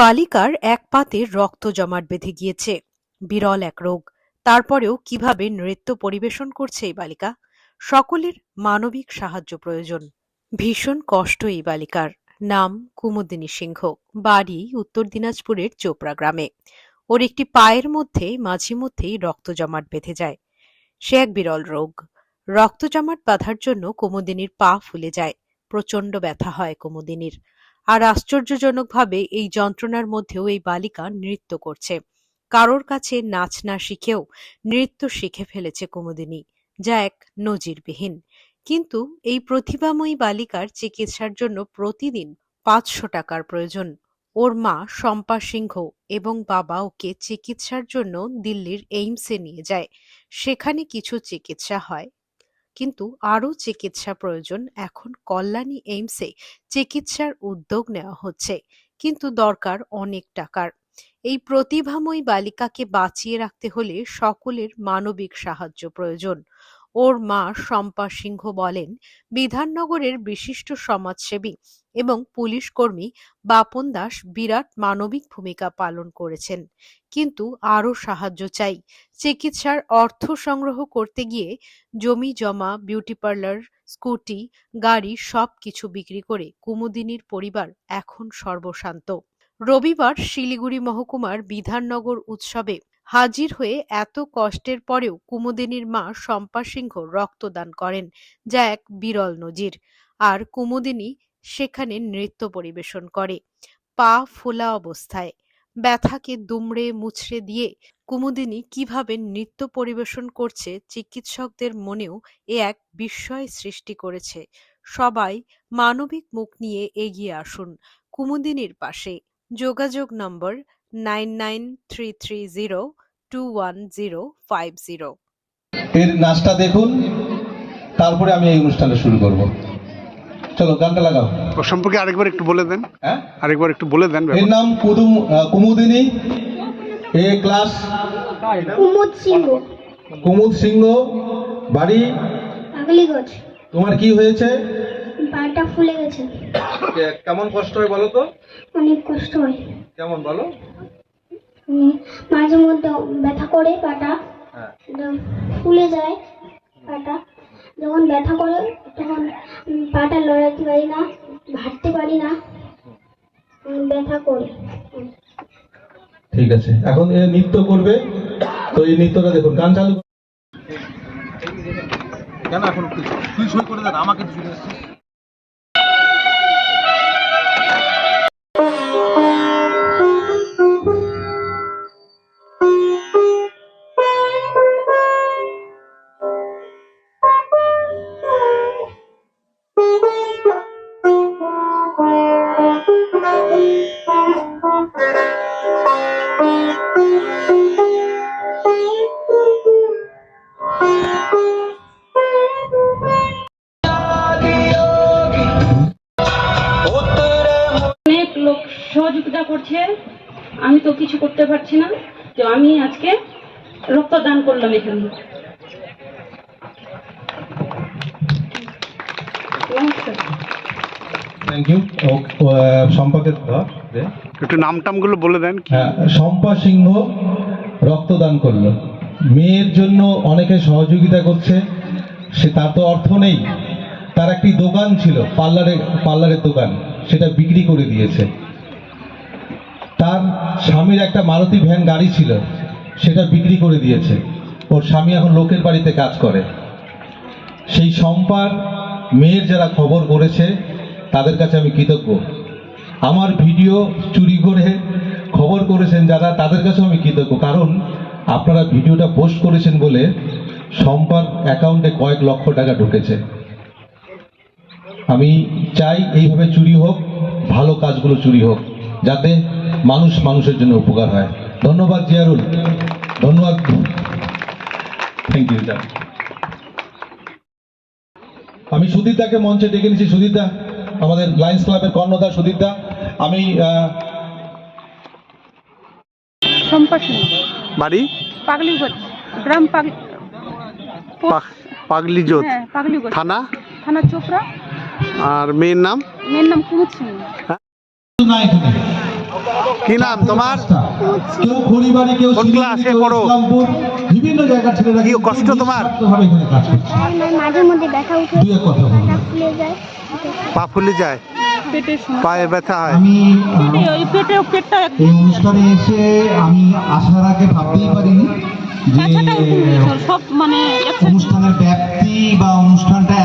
বালিকার এক পাতে রক্ত জমাট বেঁধে গিয়েছে। বিরল এক রোগ। তারপরেও কীভাবে নৃত্য পরিবেশন করছে এই বালিকা? সকলের মানবিক সাহায্য প্রয়োজন। ভীষণ কষ্ট এই বালিকার। নাম কুমুদিনী সিংহ। বাড়ি উত্তর দিনাজপুরের চোপড়া গ্রামে। ওর একটি পায়ের মধ্যে, মাঝে মধ্যেই রক্ত জমাট বেঁধে যায়। সে এক বিরল রোগ। রক্ত জমাট বাঁধার জন্য কুমুদিনীর পা ফুলে যায়। প্রচণ্ড ব্যথা হয় কুমুদিনীর। আর আশ্চর্যজনকভাবে এই যন্ত্রণার মধ্যেও এই বালিকা নৃত্য করছে। কারোর কাছে নাচ না শিখেও নৃত্য শিখে ফেলেছে কুমুদিনী, যা এক নজিরবিহীন। কিন্তু এই প্রতিভাময়ী বালিকার চিকিৎসার জন্য প্রতিদিন পাঁচশো টাকার প্রয়োজন। ওর মা শম্পা সিংহ এবং বাবা ওকে চিকিৎসার জন্য দিল্লির এইমসে নিয়ে যায়। সেখানে কিছু চিকিৎসা হয় কিন্তু আরও চিকিৎসা প্রয়োজন এখন কল্যাণী এইমসে চিকিৎসার উদ্যোগ নেওয়া হচ্ছে। কিন্তু দরকার অনেক টাকার। এই প্রতিভাময়ী বালিকাকে বাঁচিয়ে রাখতে হলে সকলের মানবিক সাহায্য প্রয়োজন। ওর মা শম্পা সিংহ বলেন, বিধাননগরের বিশিষ্ট সমাজসেবী এবং পুলিশ কর্মী বাপন দাস বিরাট মানবিক ভূমিকা পালন করেছেন। কিন্তু আরও সাহায্য চাই, চিকিৎসার অর্থ সংগ্রহ করতে গিয়ে জমি জমা, বিউটি পার্লার, স্কুটি, গাড়ি সব কিছু বিক্রি করে কুমুদিনীর পরিবার এখন সর্বশান্ত। রবিবার শিলিগুড়ি মহকুমার বিধাননগর উৎসবে হাজির হয়ে এত কষ্টের পরেও কুমুদিনীর মা শম্পা সিংহ রক্তদান করেন, যা এক বিরল নজির। আর কুমুদিনী সেখানে নৃত্য পরিবেশন করে, পা ফোলা অবস্থায়। ব্যথাকে দুমড়ে মুছড়ে দিয়ে কুমুদিনী কীভাবে নৃত্য পরিবেশন করছে চিকিৎসকদের মনেও এ এক বিস্ময় সৃষ্টি করেছে। সবাই মানবিক মুখ নিয়ে এগিয়ে আসুন কুমুদিনীর পাশে। যোগাযোগ number nine nine three three zero two one zero five zero এর নাচটা দেখুন তারপরে আমি এই অনুষ্ঠানটা শুরু করব। চলো গানটা লাগাও। ও সম্পর্কে আরেকবার একটু বলে দেন। হ্যাঁ? আরেকবার একটু বলে দেন এর নাম কুদুম কুমুদিনী। এ ক্লাস? কুমুদ সিংহ। কুমুদ সিংহ বাড়ি? পাগলিগঞ্জ তোমার কি হয়েছে? পাটা ফুলে গেছে। কেমন কষ্ট হয় বলো তো? অনেক কষ্ট হয়। কেমন বলো? মাঝে মধ্যে ব্যথা করে পাটা। হ্যাঁ। একদম ফুলে যায় পাটা। যখন ব্যথা করে তখন পাটা লড়াতে পারি না হাঁটতে পারি না। ব্যথা করে। ঠিক আছে। এখন এ নৃত্য করবে। তো এই নৃত্যটা দেখুন গান চালু কেন এখন তুই তুই সই করে দেন আমাকে তুই লোক সহযোগিতা করছে আমি তো কিছু করতে পারছি না। তো আমি আজকে রক্তদান করলাম এখানে। নমস্কার। থ্যাংক ইউ সম্পাকে। একটু নাম টামগুলো বলে দেন হ্যাঁ শম্পা সিংহ রক্তদান করল। মেয়ের জন্য অনেকে সহযোগিতা করছে সে তার তো অর্থ নেই। তার একটি দোকান ছিল পার্লারে পার্লারের দোকান সেটা বিক্রি করে দিয়েছে। তার স্বামীর একটা মারুতি ভ্যান গাড়ি ছিল সেটা বিক্রি করে দিয়েছে। ওর স্বামী এখন লোকের বাড়িতে কাজ করে। সেই সম্পার মেয়ের যারা খবর করেছে তাদের কাছে আমি কৃতজ্ঞ। আমার ভিডিও চুরি করে খবর করেছেন যারা, তাদের কাছেও আমি কৃতজ্ঞ। কারণ আপনারা ভিডিওটা পোস্ট করেছেন বলে সম্পাদ অ্যাকাউন্টে কয়েক লক্ষ টাকা ঢুকেছে। আমি চাই এইভাবে চুরি হোক, ভালো কাজগুলো চুরি হোক, যাতে মানুষ মানুষের জন্য উপকার হয়। ধন্যবাদ জিয়ারুল। ধন্যবাদ। থ্যাংক ইউ আমি সুদীপদাকে মঞ্চে ডেকে নিচ্ছি। সুদীপদা আমাদের লায়ন্স ক্লাবের কর্ণদা সুদীপদা আমি আহ, বাড়ি? পাগলিগঞ্জ গ্রাম পাগলি পাগলিজোত। হ্যাঁ থানা? থানা চোপড়া। আর মেয়ের নাম? মেয়ের নাম কুমুদ সিং না এখানে কি নাম তোমার? কেউ খড়িবাড়ি কেউ কোন ক্লাসে পড়ো? বিভিন্ন ছেলেরা কি কষ্ট তোমার? নিঃস্বার্থভাবে এখানে কাজ করছে। মাঝে মধ্যে ব্যথা উঠে দু এক কথা বলুন ফুলে যায়। পা ফুলে যায়? পায়ে ব্যথা হয়? আমি পেটে পেটে পেটটা এই অনুষ্ঠানে এসে আমি আসার আগে ভাবতেই পারিনি যে সব মানে অনুষ্ঠানের ব্যাপ্তি বা অনুষ্ঠানটা